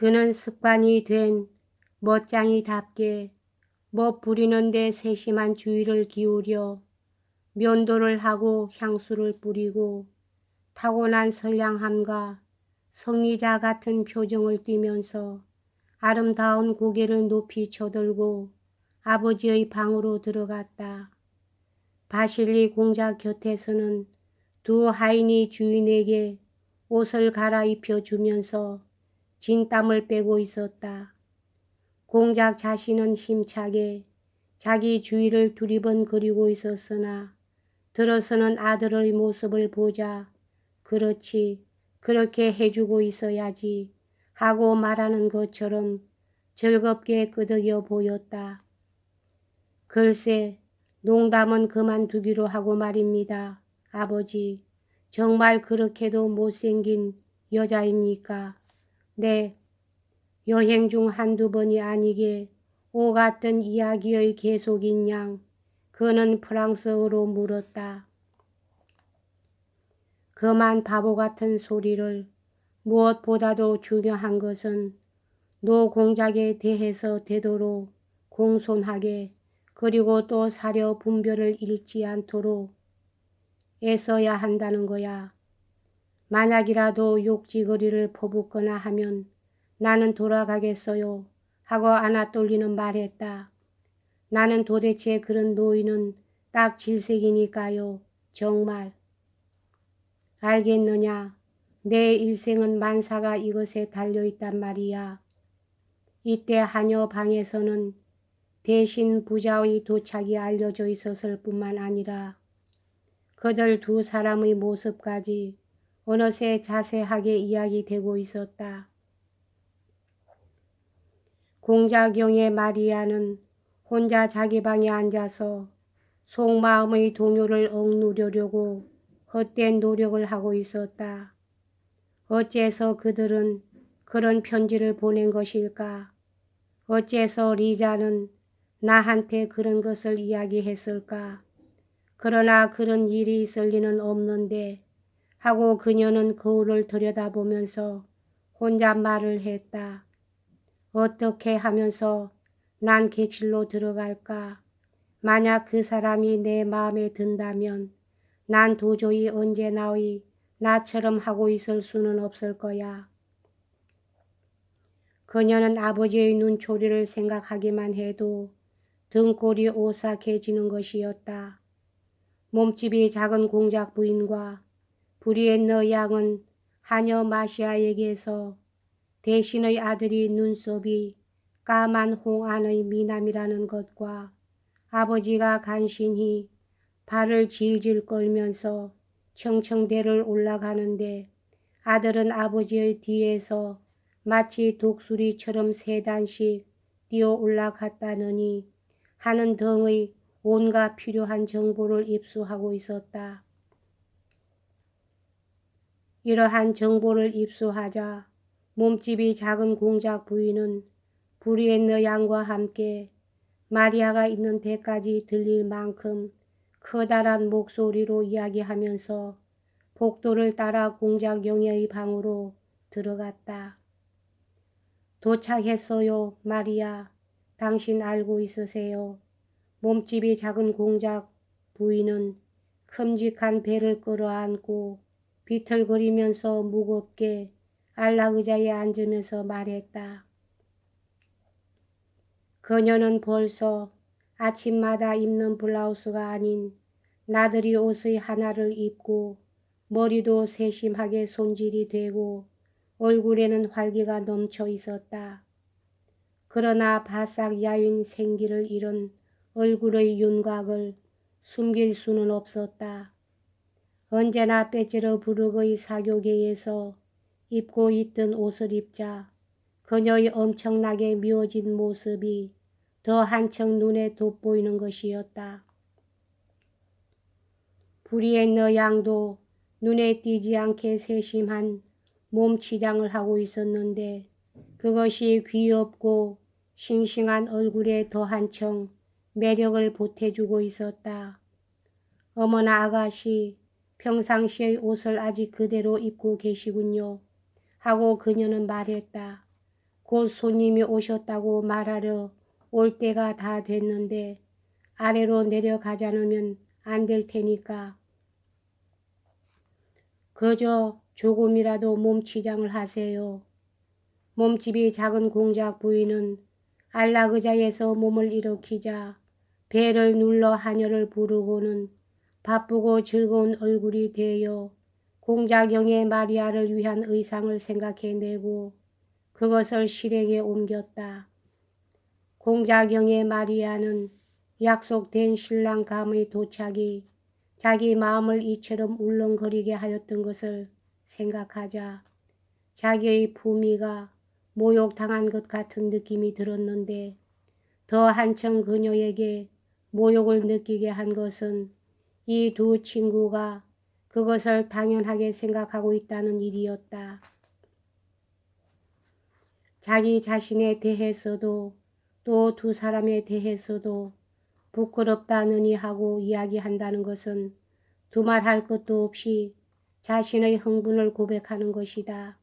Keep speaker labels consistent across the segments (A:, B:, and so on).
A: 그는 습관이 된 멋쟁이답게 못 부리는데 세심한 주의를 기울여 면도를 하고 향수를 뿌리고 타고난 선량함과 성의자 같은 표정을 띠면서 아름다운 고개를 높이 쳐들고 아버지의 방으로 들어갔다. 바실리 공작 곁에서는 두 하인이 주인에게 옷을 갈아입혀 주면서 진땀을 빼고 있었다. 공작 자신은 힘차게 자기 주위를 두리번거리고 있었으나 들어서는 아들의 모습을 보자 그렇지 그렇게 해주고 있어야지 하고 말하는 것처럼 즐겁게 끄덕여 보였다. 글쎄 농담은 그만두기로 하고 말입니다. 아버지 정말 그렇게도 못생긴 여자입니까? 네. 여행 중 한두 번이 아니게 오 같은 이야기의 계속인 양 그는 프랑스어로 물었다. 그만 바보 같은 소리를 무엇보다도 중요한 것은 노 공작에 대해서 되도록 공손하게 그리고 또 사려 분별을 잃지 않도록 애써야 한다는 거야. 만약이라도 욕지거리를 퍼붓거나 하면 나는 돌아가겠어요 하고 아나떨리는 말했다. 나는 도대체 그런 노인은 딱 질색이니까요. 정말. 알겠느냐. 내 일생은 만사가 이것에 달려있단 말이야. 이때 하녀 방에서는 대신 부자의 도착이 알려져 있었을 뿐만 아니라 그들 두 사람의 모습까지 어느새 자세하게 이야기되고 있었다. 공자경의 마리아는 혼자 자기 방에 앉아서 속마음의 동요를 억누르려고 헛된 노력을 하고 있었다. 어째서 그들은 그런 편지를 보낸 것일까? 어째서 리자는 나한테 그런 것을 이야기했을까? 그러나 그런 일이 있을 리는 없는데 하고 그녀는 거울을 들여다보면서 혼자 말을 했다. 어떻게 하면서 난 객실로 들어갈까? 만약 그 사람이 내 마음에 든다면 난 도저히 언제 나의 나처럼 하고 있을 수는 없을 거야. 그녀는 아버지의 눈초리를 생각하기만 해도 등골이 오싹해지는 것이었다. 몸집이 작은 공작 부인과 브리엔너 양은 하녀 마시아에게서 대신의 아들이 눈썹이 까만 홍안의 미남이라는 것과 아버지가 간신히 발을 질질 끌면서 청청대를 올라가는데 아들은 아버지의 뒤에서 마치 독수리처럼 세 단씩 뛰어 올라갔다느니 하는 등의 온갖 필요한 정보를 입수하고 있었다. 이러한 정보를 입수하자 몸집이 작은 공작 부인은 브리엔너 양과 함께 마리아가 있는 데까지 들릴 만큼 커다란 목소리로 이야기하면서 복도를 따라 공작 영예의 방으로 들어갔다. 도착했어요, 마리아. 당신 알고 있으세요? 몸집이 작은 공작 부인은 큼직한 배를 끌어안고 비틀거리면서 무겁게 안락의자에 앉으면서 말했다. 그녀는 벌써 아침마다 입는 블라우스가 아닌 나들이 옷의 하나를 입고 머리도 세심하게 손질이 되고 얼굴에는 활기가 넘쳐 있었다. 그러나 바싹 야윈 생기를 잃은 얼굴의 윤곽을 숨길 수는 없었다. 언제나 빼지러 부르의 사교계에서 입고 있던 옷을 입자 그녀의 엄청나게 미워진 모습이 더 한층 눈에 돋보이는 것이었다. 브리엔너 양도 눈에 띄지 않게 세심한 몸치장을 하고 있었는데 그것이 귀엽고 싱싱한 얼굴에 더 한층 매력을 보태주고 있었다. 어머나 아가씨 평상시의 옷을 아직 그대로 입고 계시군요. 하고 그녀는 말했다. 곧 손님이 오셨다고 말하려 올 때가 다 됐는데 아래로 내려가자놓으면 안 될 테니까 그저 조금이라도 몸치장을 하세요. 몸집이 작은 공작 부인은 안락의자에서 몸을 일으키자 배를 눌러 하녀를 부르고는 바쁘고 즐거운 얼굴이 되어 공작영의 마리아를 위한 의상을 생각해내고 그것을 실행에 옮겼다. 공작영의 마리아는 약속된 신랑 감의 도착이 자기 마음을 이처럼 울렁거리게 하였던 것을 생각하자 자기의 품위가 모욕당한 것 같은 느낌이 들었는데 더 한층 그녀에게 모욕을 느끼게 한 것은 이 두 친구가 그것을 당연하게 생각하고 있다는 일이었다. 자기 자신에 대해서도 또 두 사람에 대해서도 부끄럽다느니 하고 이야기한다는 것은 두말할 것도 없이 자신의 흥분을 고백하는 것이다.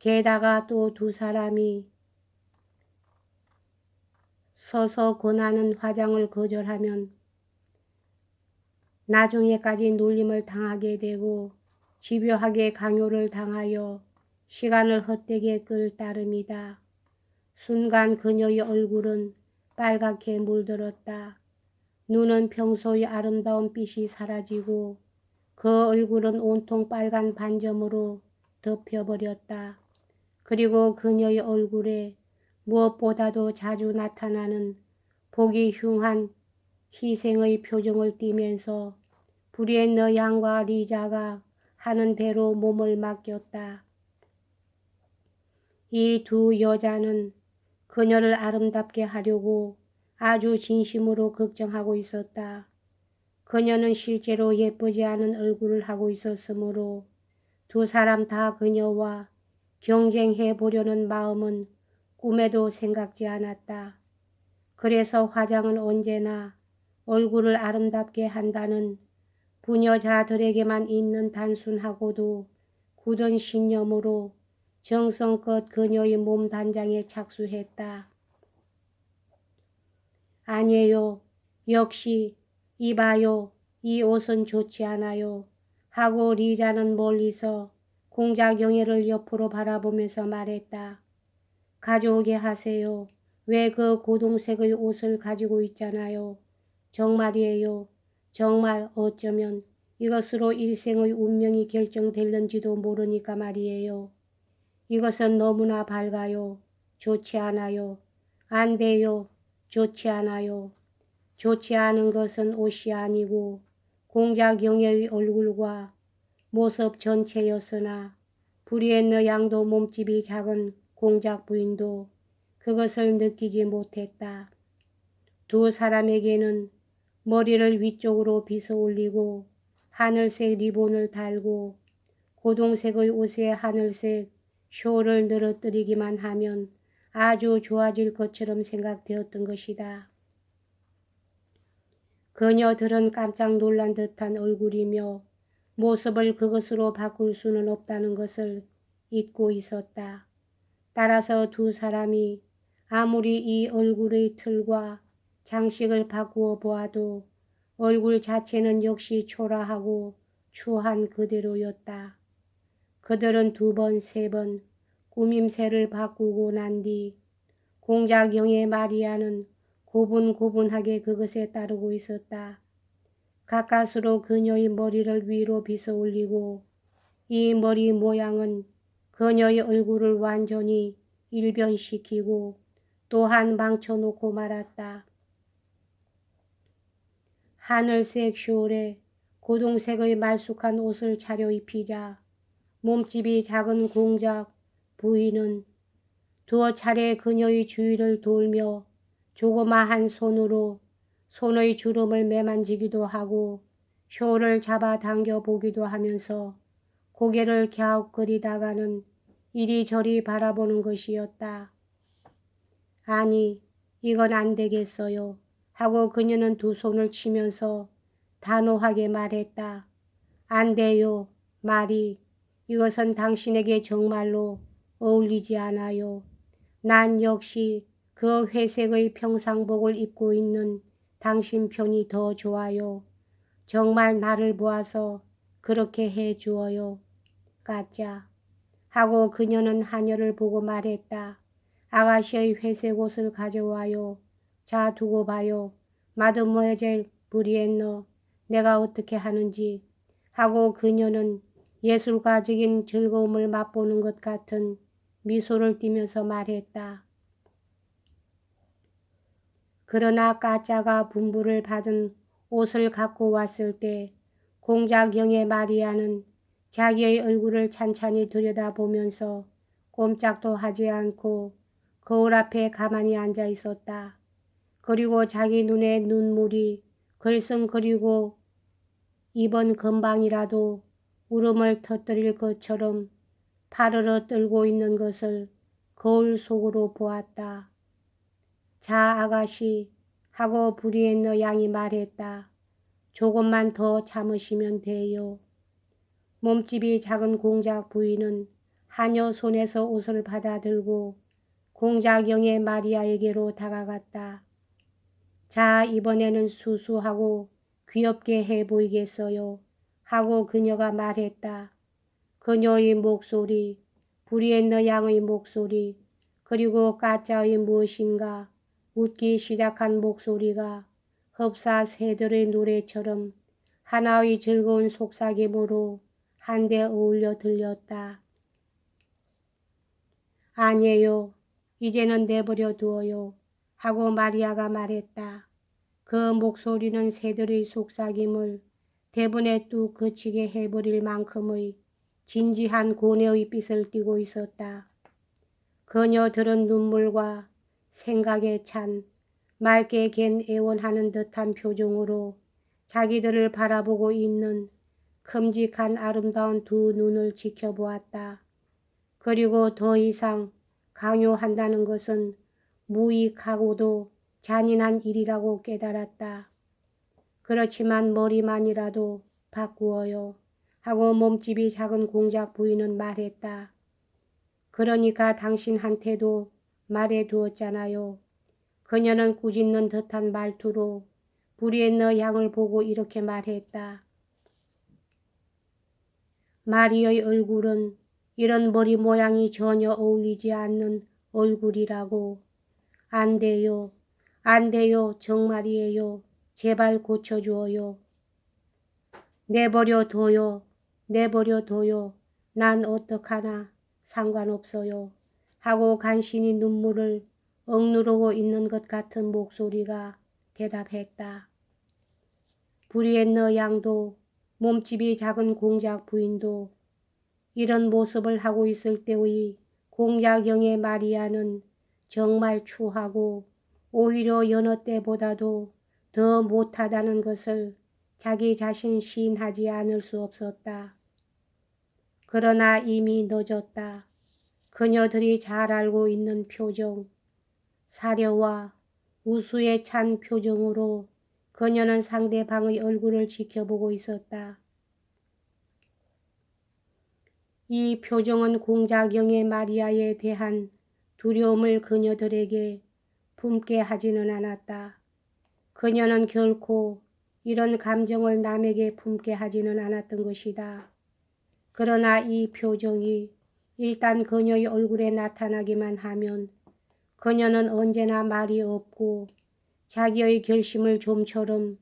A: 게다가 또 두 사람이 서서 권하는 화장을 거절하면 나중에까지 놀림을 당하게 되고 집요하게 강요를 당하여 시간을 헛되게 끌 따름이다. 순간 그녀의 얼굴은 빨갛게 물들었다. 눈은 평소의 아름다운 빛이 사라지고 그 얼굴은 온통 빨간 반점으로 덮여버렸다. 그리고 그녀의 얼굴에 무엇보다도 자주 나타나는 보기 흉한 희생의 표정을 띠면서 브리엔너 양과 리자가 하는 대로 몸을 맡겼다. 이 두 여자는 그녀를 아름답게 하려고 아주 진심으로 걱정하고 있었다. 그녀는 실제로 예쁘지 않은 얼굴을 하고 있었으므로 두 사람 다 그녀와 경쟁해 보려는 마음은 꿈에도 생각지 않았다. 그래서 화장은 언제나 얼굴을 아름답게 한다는 부녀자들에게만 있는 단순하고도 굳은 신념으로 정성껏 그녀의 몸 단장에 착수했다. 아니에요. 역시 이봐요. 이 옷은 좋지 않아요. 하고 리자는 멀리서 공작 영예를 옆으로 바라보면서 말했다. 가져오게 하세요. 왜 그 고동색의 옷을 가지고 있잖아요. 정말이에요. 정말 어쩌면 이것으로 일생의 운명이 결정될는지도 모르니까 말이에요. 이것은 너무나 밝아요. 좋지 않아요. 안 돼요. 좋지 않아요. 좋지 않은 것은 옷이 아니고 공작 영예의 얼굴과 모습 전체였으나 브리엔너 양도 몸집이 작은 공작 부인도 그것을 느끼지 못했다. 두 사람에게는 머리를 위쪽으로 빗어 올리고 하늘색 리본을 달고 고동색의 옷에 하늘색 쇼를 늘어뜨리기만 하면 아주 좋아질 것처럼 생각되었던 것이다. 그녀들은 깜짝 놀란 듯한 얼굴이며 모습을 그것으로 바꿀 수는 없다는 것을 잊고 있었다. 따라서 두 사람이 아무리 이 얼굴의 틀과 장식을 바꾸어 보아도 얼굴 자체는 역시 초라하고 추한 그대로였다. 그들은 두 번, 세 번 꾸밈새를 바꾸고 난 뒤 공작영의 마리아는 고분고분하게 그것에 따르고 있었다. 가까스로 그녀의 머리를 위로 빗어 올리고 이 머리 모양은 그녀의 얼굴을 완전히 일변시키고 또한 망쳐놓고 말았다. 하늘색 숄에 고동색의 말쑥한 옷을 차려입히자 몸집이 작은 공작 부인은 두어 차례 그녀의 주위를 돌며 조그마한 손으로 손의 주름을 매만지기도 하고 쇼를 잡아 당겨 보기도 하면서 고개를 갸웃거리다가는 이리저리 바라보는 것이었다. 아니, 이건 안 되겠어요. 하고 그녀는 두 손을 치면서 단호하게 말했다. 안 돼요. 말이 이것은 당신에게 정말로 어울리지 않아요. 난 역시 그 회색의 평상복을 입고 있는 당신 편이 더 좋아요. 정말 나를 보아서 그렇게 해 주어요. 까짜. 하고 그녀는 하녀를 보고 말했다. 아가씨의 회색 옷을 가져와요. 자 두고 봐요. 마드모에젤 브리엔너 내가 어떻게 하는지 하고 그녀는 예술가적인 즐거움을 맛보는 것 같은 미소를 띠면서 말했다. 그러나 까짜가 분부를 받은 옷을 갖고 왔을 때 공작영의 마리아는 자기의 얼굴을 찬찬히 들여다보면서 꼼짝도 하지 않고 거울 앞에 가만히 앉아 있었다. 그리고 자기 눈에 눈물이 걸성거리고 이번 금방이라도 울음을 터뜨릴 것처럼 파르르 떨고 있는 것을 거울 속으로 보았다. 자 아가씨 하고 브리엔너 양이 말했다. 조금만 더 참으시면 돼요. 몸집이 작은 공작 부인은 하녀 손에서 옷을 받아들고 공작영의 마리아에게로 다가갔다. 자 이번에는 수수하고 귀엽게 해 보이겠어요. 하고 그녀가 말했다. 그녀의 목소리, 브리엔너 양의 목소리, 그리고 까짜의 무엇인가 웃기 시작한 목소리가 흡사 새들의 노래처럼 하나의 즐거운 속삭임으로 한데 어울려 들렸다. 아니에요. 이제는 내버려 두어요. 하고 마리아가 말했다. 그 목소리는 새들의 속삭임을 대분에 뚝 그치게 해버릴 만큼의 진지한 고뇌의 빛을 띠고 있었다. 그녀들은 눈물과 생각에 찬 맑게 갠 애원하는 듯한 표정으로 자기들을 바라보고 있는 큼직한 아름다운 두 눈을 지켜보았다. 그리고 더 이상 강요한다는 것은 무익하고도 잔인한 일이라고 깨달았다. 그렇지만 머리만이라도 바꾸어요. 하고 몸집이 작은 공작 부인은 말했다. 그러니까 당신한테도 말해 두었잖아요. 그녀는 꾸짖는 듯한 말투로 브리엔너 양을 보고 이렇게 말했다. 마리의 얼굴은 이런 머리 모양이 전혀 어울리지 않는 얼굴이라고. 안 돼요. 안 돼요. 정말이에요. 제발 고쳐주어요. 내버려 둬요. 내버려 둬요. 난 어떡하나 상관없어요. 하고 간신히 눈물을 억누르고 있는 것 같은 목소리가 대답했다. 브리엔너 양도 몸집이 작은 공작 부인도 이런 모습을 하고 있을 때의 공작영의 마리아는 정말 추하고 오히려 여느 때보다도 더 못하다는 것을 자기 자신 시인하지 않을 수 없었다. 그러나 이미 늦었다. 그녀들이 잘 알고 있는 표정, 사려와 우수에 찬 표정으로 그녀는 상대방의 얼굴을 지켜보고 있었다. 이 표정은 공작영의 마리아에 대한 두려움을 그녀들에게 품게 하지는 않았다. 그녀는 결코 이런 감정을 남에게 품게 하지는 않았던 것이다. 그러나 이 표정이 일단 그녀의 얼굴에 나타나기만 하면 그녀는 언제나 말이 없고 자기의 결심을 좀처럼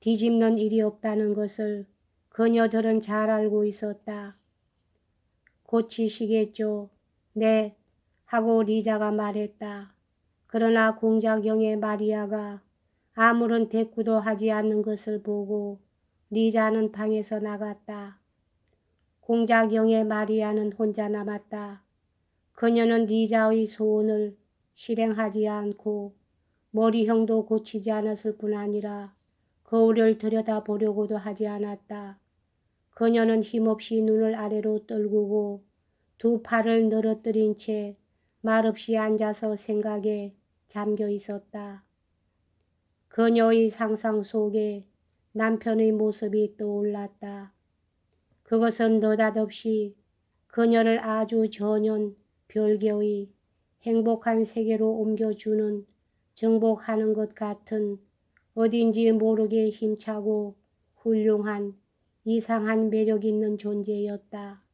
A: 뒤집는 일이 없다는 것을 그녀들은 잘 알고 있었다. 고치시겠죠? 네. 하고 리자가 말했다. 그러나 공작영의 마리아가 아무런 대꾸도 하지 않는 것을 보고 리자는 방에서 나갔다. 공작영의 마리아는 혼자 남았다. 그녀는 리자의 소원을 실행하지 않고 머리형도 고치지 않았을 뿐 아니라 거울을 들여다보려고도 하지 않았다. 그녀는 힘없이 눈을 아래로 떨구고 두 팔을 늘어뜨린 채 말없이 앉아서 생각에 잠겨 있었다. 그녀의 상상 속에 남편의 모습이 떠올랐다. 그것은 느닷없이 그녀를 아주 전연 별개의 행복한 세계로 옮겨주는 정복하는 것 같은 어딘지 모르게 힘차고 훌륭한 이상한 매력 있는 존재였다.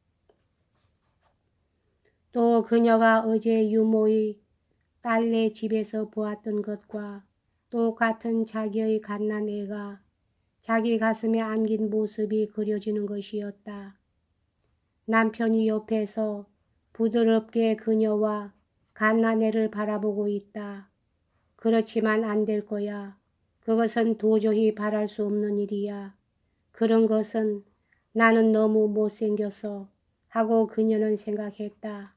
A: 또 그녀가 어제 유모의 딸네 집에서 보았던 것과 똑같은 자기의 갓난 애가 자기 가슴에 안긴 모습이 그려지는 것이었다. 남편이 옆에서 부드럽게 그녀와 갓난애를 바라보고 있다. 그렇지만 안 될 거야. 그것은 도저히 바랄 수 없는 일이야. 그런 것은 나는 너무 못생겨서 하고 그녀는 생각했다.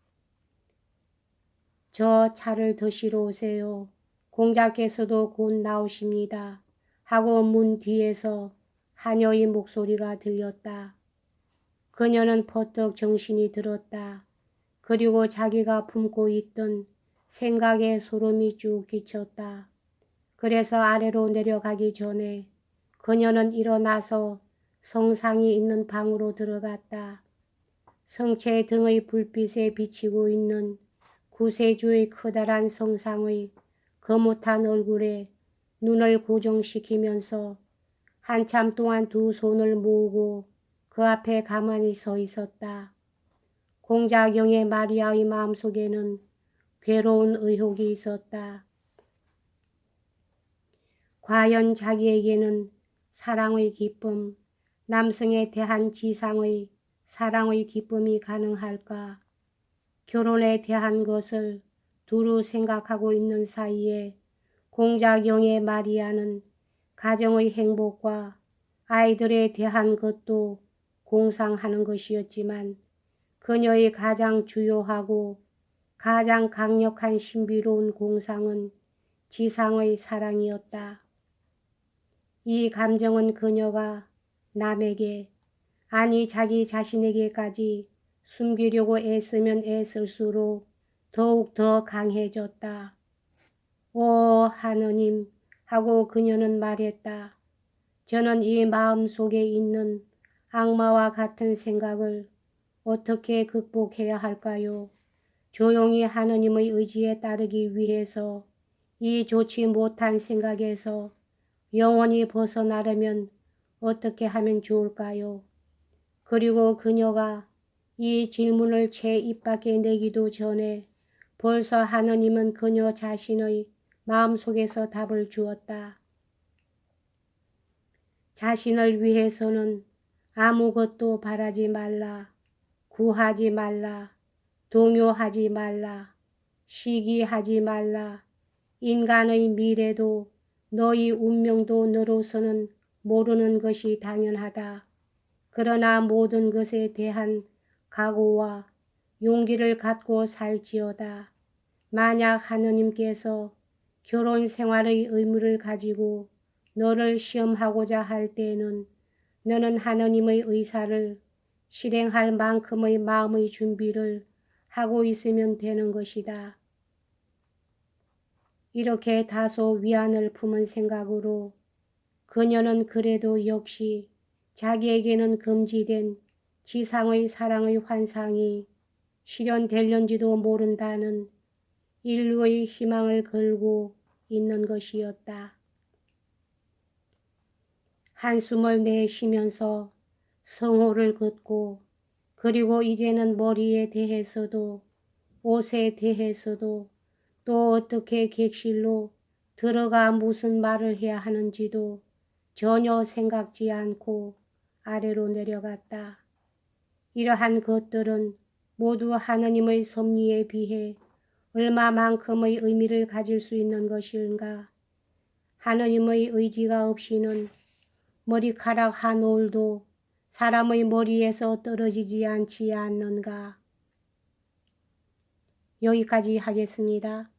A: 저 차를 드시러 오세요. 공자께서도 곧 나오십니다. 하고 문 뒤에서 하녀의 목소리가 들렸다. 그녀는 퍼뜩 정신이 들었다. 그리고 자기가 품고 있던 생각에 소름이 쭉 끼쳤다. 그래서 아래로 내려가기 전에 그녀는 일어나서 성상이 있는 방으로 들어갔다. 성체 등의 불빛에 비치고 있는 구세주의 커다란 성상의 거뭇한 얼굴에 눈을 고정시키면서 한참 동안 두 손을 모으고 그 앞에 가만히 서 있었다. 공자경의 마리아의 마음속에는 괴로운 의혹이 있었다. 과연 자기에게는 사랑의 기쁨, 남성에 대한 지상의 사랑의 기쁨이 가능할까? 결혼에 대한 것을 두루 생각하고 있는 사이에 공자경의 마리아는 가정의 행복과 아이들에 대한 것도 공상하는 것이었지만 그녀의 가장 주요하고 가장 강력한 신비로운 공상은 지상의 사랑이었다. 이 감정은 그녀가 남에게 아니 자기 자신에게까지 숨기려고 애쓰면 애쓸수록 더욱 더 강해졌다. 오 하느님 하고 그녀는 말했다. 저는 이 마음 속에 있는 악마와 같은 생각을 어떻게 극복해야 할까요? 조용히 하느님의 의지에 따르기 위해서 이 좋지 못한 생각에서 영원히 벗어나려면 어떻게 하면 좋을까요? 그리고 그녀가 이 질문을 제 입 밖에 내기도 전에 벌써 하느님은 그녀 자신의 마음속에서 답을 주었다. 자신을 위해서는 아무것도 바라지 말라, 구하지 말라, 동요하지 말라, 시기하지 말라, 인간의 미래도 너희 운명도 너로서는 모르는 것이 당연하다. 그러나 모든 것에 대한 각오와 용기를 갖고 살지어다. 만약 하느님께서 결혼 생활의 의무를 가지고 너를 시험하고자 할 때에는 너는 하느님의 의사를 실행할 만큼의 마음의 준비를 하고 있으면 되는 것이다. 이렇게 다소 위안을 품은 생각으로 그녀는 그래도 역시 자기에게는 금지된 지상의 사랑의 환상이 실현될는지도 모른다는 인류의 희망을 걸고 있는 것이었다. 한숨을 내쉬면서 성호를 긋고 그리고 이제는 머리에 대해서도 옷에 대해서도 또 어떻게 객실로 들어가 무슨 말을 해야 하는지도 전혀 생각지 않고 아래로 내려갔다. 이러한 것들은 모두 하느님의 섭리에 비해 얼마만큼의 의미를 가질 수 있는 것인가. 하느님의 의지가 없이는 머리카락 한 올도 사람의 머리에서 떨어지지 않지 않는가. 여기까지 하겠습니다.